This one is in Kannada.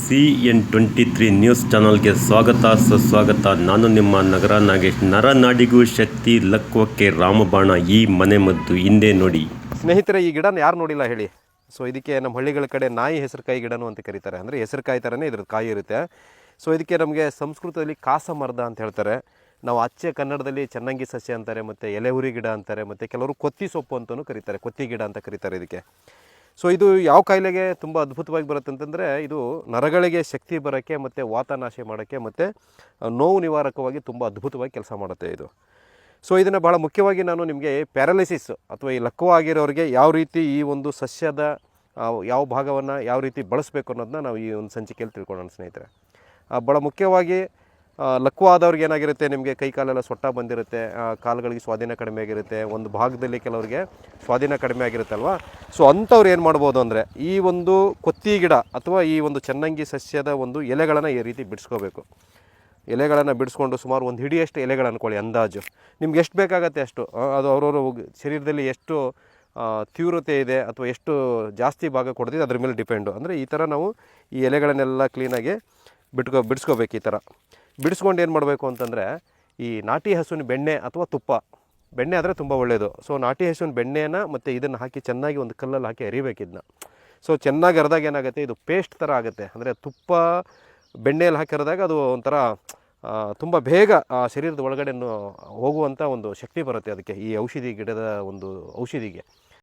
C N twenty three news ಚಾನಲ್ಗೆ ಸ್ವಾಗತ, ಸುಸ್ವಾಗತ. ನಾನು ನಿಮ್ಮ ನಗರ ನಾಗೇಶ್. ನರನಾಡಿಗೂ ಶಕ್ತಿ ಲಕ್ವಕ್ಕೆ ರಾಮಬಾಣ ಈ ಮನೆ ಮದ್ದು ಹಿಂದೆ ನೋಡಿ. ಸ್ನೇಹಿತರೆ, ಈ ಗಿಡನ ಯಾರು ನೋಡಿಲ್ಲ ಹೇಳಿ? ಸೊ ಇದಕ್ಕೆ ನಮ್ಮ ಹಳ್ಳಿಗಳ ಕಡೆ ನಾಯಿ ಹೆಸರುಕಾಯಿ ಗಿಡನು ಅಂತ ಕರೀತಾರೆ. ಅಂದರೆ ಹೆಸರುಕಾಯಿ ಥರನೇ ಇದ್ರದ್ದು ಕಾಯಿ ಇರುತ್ತೆ. ಸೊ ಇದಕ್ಕೆ ನಮಗೆ ಸಂಸ್ಕೃತದಲ್ಲಿ ಕಾಸ ಮರದ ಅಂತ ಹೇಳ್ತಾರೆ. ನಾವು ಅಚ್ಚೆ ಕನ್ನಡದಲ್ಲಿ ಚೆನ್ನಂಗಿ ಸಸ್ಯ ಅಂತಾರೆ, ಮತ್ತು ಎಲೆಹುರಿ ಗಿಡ ಅಂತಾರೆ, ಮತ್ತು ಕೆಲವರು ಕೊತ್ತಿ ಸೊಪ್ಪು ಅಂತಲೂ ಕರೀತಾರೆ. ಕೊತ್ತಿ ಗಿಡ ಅಂತ ಕರೀತಾರೆ ಇದಕ್ಕೆ. ಸೊ ಇದು ಯಾವ ಕಾಯಿಲೆಗೆ ತುಂಬ ಅದ್ಭುತವಾಗಿ ಬರುತ್ತೆ ಅಂತಂದರೆ, ಇದು ನರಗಳಿಗೆ ಶಕ್ತಿ ಬರೋಕ್ಕೆ ಮತ್ತು ವಾತನಾಶ ಮಾಡೋಕ್ಕೆ ಮತ್ತು ನೋವು ನಿವಾರಕವಾಗಿ ತುಂಬ ಅದ್ಭುತವಾಗಿ ಕೆಲಸ ಮಾಡುತ್ತೆ ಇದು. ಸೊ ಇದನ್ನು ಭಾಳ ಮುಖ್ಯವಾಗಿ ನಾನು ನಿಮಗೆ ಪ್ಯಾರಾಲಿಸಿಸ್ ಅಥವಾ ಈ ಲಕ್ವ ಆಗಿರೋರಿಗೆ ಯಾವ ರೀತಿ ಈ ಒಂದು ಸಸ್ಯದ ಯಾವ ಭಾಗವನ್ನು ಯಾವ ರೀತಿ ಬಳಸಬೇಕು ಅನ್ನೋದನ್ನ ನಾವು ಈ ಒಂದು ಸಂಚಿಕೆಯಲ್ಲಿ ತಿಳ್ಕೊಳ್ಳೋಣ ಸ್ನೇಹಿತರೆ. ಭಾಳ ಮುಖ್ಯವಾಗಿ ಆ, ಲಕ್ವ ಆದವ್ರಿಗೆ ಏನಾಗಿರುತ್ತೆ ನಿಮಗೆ ಕೈ ಕಾಲೆಲ್ಲ ಸೊಟ್ಟ ಬಂದಿರುತ್ತೆ ಕಾಲುಗಳಿಗೆ ಸ್ವಾಧೀನ ಕಡಿಮೆ ಆಗಿರುತ್ತೆ ಒಂದು ಭಾಗದಲ್ಲಿ ಕೆಲವರಿಗೆ ಸ್ವಾಧೀನ ಕಡಿಮೆ ಆಗಿರುತ್ತಲ್ವಾ? ಸೊ ಅಂಥವ್ರು ಏನು ಮಾಡ್ಬೋದು ಅಂದರೆ ಈ ಒಂದು ಕೊತ್ತಿ ಗಿಡ ಅಥವಾ ಈ ಒಂದು ಚನ್ನಂಗಿ ಸಸ್ಯದ ಒಂದು ಎಲೆಗಳನ್ನು ಈ ರೀತಿ ಬಿಡಿಸ್ಕೋಬೇಕು. ಎಲೆಗಳನ್ನು ಬಿಡಿಸ್ಕೊಂಡು ಸುಮಾರು ಒಂದು ಹಿಡಿಯಷ್ಟು ಎಲೆಗಳು ಅಂದ್ಕೊಳ್ಳಿ ಅಂದಾಜು. ನಿಮ್ಗೆ ಎಷ್ಟು ಬೇಕಾಗತ್ತೆ ಅಷ್ಟು? ಅದು ಅವರವರ ಶರೀರದಲ್ಲಿ ಎಷ್ಟು ತೀವ್ರತೆ ಇದೆ ಅಥವಾ ಎಷ್ಟು ಜಾಸ್ತಿ ಭಾಗ ಕೊಡ್ತಿದೆ ಅದ್ರ ಮೇಲೆ ಡಿಪೆಂಡು. ಅಂದರೆ ಈ ಥರ ನಾವು ಈ ಎಲೆಗಳನ್ನೆಲ್ಲ ಕ್ಲೀನಾಗಿ ಬಿಟ್ಕೊ ಬಿಡಿಸ್ಕೋಬೇಕು ಈ ಥರ ಬಿಡಿಸ್ಕೊಂಡು ಏನು ಮಾಡಬೇಕು ಅಂತಂದರೆ ಈ ನಾಟಿ ಹಸುವಿನ ಬೆಣ್ಣೆ ಅಥವಾ ತುಪ್ಪ. ಬೆಣ್ಣೆ ಆದರೆ ತುಂಬ ಒಳ್ಳೆಯದು ಸೊ ನಾಟಿ ಹಸುವಿನ ಬೆಣ್ಣೆನ ಮತ್ತು ಇದನ್ನು ಹಾಕಿ ಚೆನ್ನಾಗಿ ಒಂದು ಕಲ್ಲಲ್ಲಿ ಹಾಕಿ ಅರಿಬೇಕು ಇದನ್ನ. ಸೊ ಚೆನ್ನಾಗಿ ಅರ್ದಾಗ ಏನಾಗುತ್ತೆ? ಇದು ಪೇಸ್ಟ್ ಥರ ಆಗುತ್ತೆ. ಅಂದರೆ ತುಪ್ಪ ಬೆಣ್ಣೆಯಲ್ಲಿ ಹಾಕಿ ಅರಿದಾಗ ಅದು ಒಂಥರ ತುಂಬ ಬೇಗ ಆ ಶರೀರದ ಒಳಗಡೆ ಹೋಗುವಂಥ ಒಂದು ಶಕ್ತಿ ಬರುತ್ತೆ ಅದಕ್ಕೆ ಈ ಔಷಧಿ ಗಿಡದ ಒಂದು ಔಷಧಿಗೆ.